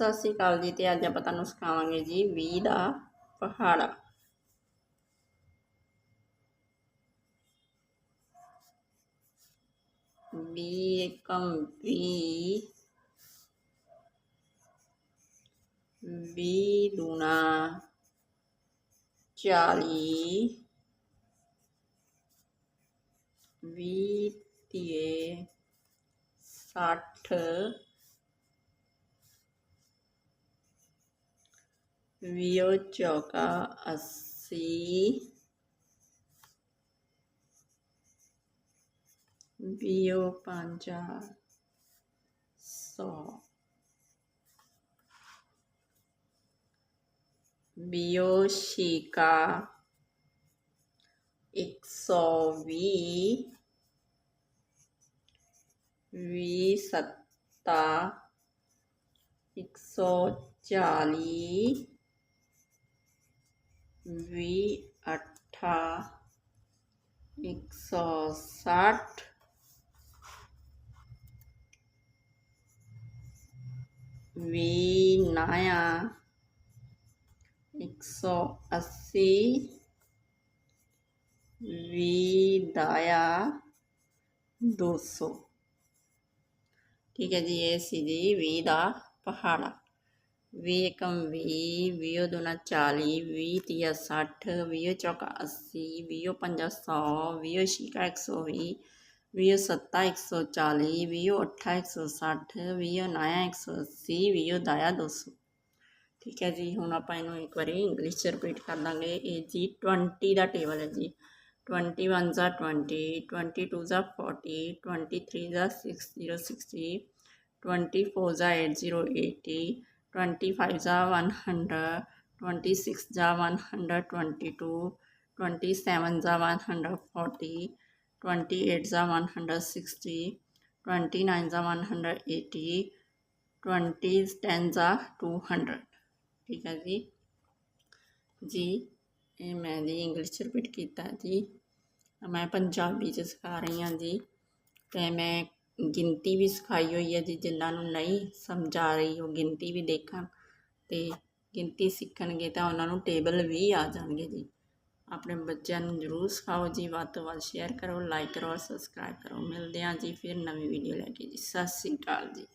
ਸਤਿ ਸ਼੍ਰੀ ਜੀ ਤੇ ਅੱਜ ਆਪਾਂ ਤੁਹਾਨੂੰ ਸਿਖਾਵਾਂਗੇ ਜੀ 20 ਦਾ ਪਹਾੜਾ ਵੀ ਇਕਮ 20 20 ਦੁਨਾ 40 20 ਤੀਏ 60 वीह चौका असी वीह पंजा सौ वीह छीका ਇੱਕ ਸੌ ਵੀਹ ਵੀਹ ਸੱਤਾ ਇੱਕ ਸੌ ਚਾਲੀ ਵੀਹ ਅੱਠਾ ਇੱਕ ਸੌ ਸੱਠ। ਵੀਹ ਨਾਇਆ ਇੱਕ ਸੌ ਅੱਸੀ, ਵੀਹ ਦਾਇਆ, ਦੋ ਸੌ। ਠੀਕ ਹੈ ਜੀ, ਇਹ ਸੀ ਜੀ ਵੀਹ ਦਾ ਪਹਾੜਾ। ਵੀਹ ਏਕਮ ਵੀਹ ਵੀਹ ਦੂਣਾ ਚਾਲੀ, ਵੀਹ ਤੀਆ ਸੱਠ, ਵੀਹ ਚੌਕਾ ਅੱਸੀ ਵੀਹ ਪੰਜਾ ਸੌ, ਵੀਹ ਛਿਕਾ ਇੱਕ ਸੌ ਵੀਹ ਵੀਹ ਸੱਤਾ ਇੱਕ ਸੌ ਚਾਲੀ, ਵੀਹ ਅੱਠਾ ਇੱਕ ਸੌ ਸੱਠ, ਵੀਹ ਨਾਇਆ ਇੱਕ ਸੌ ਅੱਸੀ, ਵੀਹ ਦਾਇਆ ਦੋ ਸੌ। ਠੀਕ ਹੈ ਜੀ, ਹੁਣ ਆਪਾਂ ਇਹਨੂੰ ਇੱਕ ਵਾਰੀ ਇੰਗਲਿਸ਼ 'ਚ ਰਿਪੀਟ ਕਰ ਦਾਂਗੇ। ਇਹ ਜੀ 20 ਦਾ ਟੇਬਲ ਹੈ ਜੀ। 21 za 20 22 ਜ਼ਾ 40 23 za 60 60 24 za 80 80 25 za 100 26 za 122 27 za 140 28 za 160 29 za 180 20 10 za 200 ਠੀਕ ਹੈ ਜੀ ਜੀ ਇਹ ਮੈਂ ਜੀ ਇੰਗਲਿਸ਼ 'ਚ ਰਿਪੀਟ ਕੀਤਾ ਜੀ ਮੈਂ ਪੰਜਾਬੀ 'ਚ ਸਿਖਾ ਰਹੀ ਹਾਂ ਜੀ ਤੇ ਮੈਂ ਗਿਣਤੀ ਵੀ ਸਿਖਾਈ ਹੋਈ ਹੈ ਜੀ, ਜਿਨ੍ਹਾਂ ਨੂੰ ਨਹੀਂ ਸਮਝ ਆ ਰਹੀ, ਉਹ ਗਿਣਤੀ ਵੀ ਦੇਖਣ ਤੇ ਗਿਣਤੀ ਸਿੱਖਣਗੇ ਤਾਂ ਉਹਨਾਂ ਨੂੰ ਟੇਬਲ ਵੀ ਆ ਜਾਣਗੇ ਜੀ। ਆਪਣੇ ਬੱਚਿਆਂ ਨੂੰ ਜ਼ਰੂਰ ਸਿਖਾਓ ਜੀ, ਵੱਧ ਤੋਂ ਵੱਧ ਸ਼ੇਅਰ ਕਰੋ ਲਾਈਕ ਕਰੋ ਔਰ ਸਬਸਕ੍ਰਾਈਬ ਕਰੋ। ਮਿਲਦੇ ਹਾਂ ਜੀ, ਫਿਰ ਨਵੀਂ ਵੀਡੀਓ ਲੈ ਕੇ ਜੀ। ਸਤਿ ਸ਼੍ਰੀ ਅਕਾਲ ਜੀ।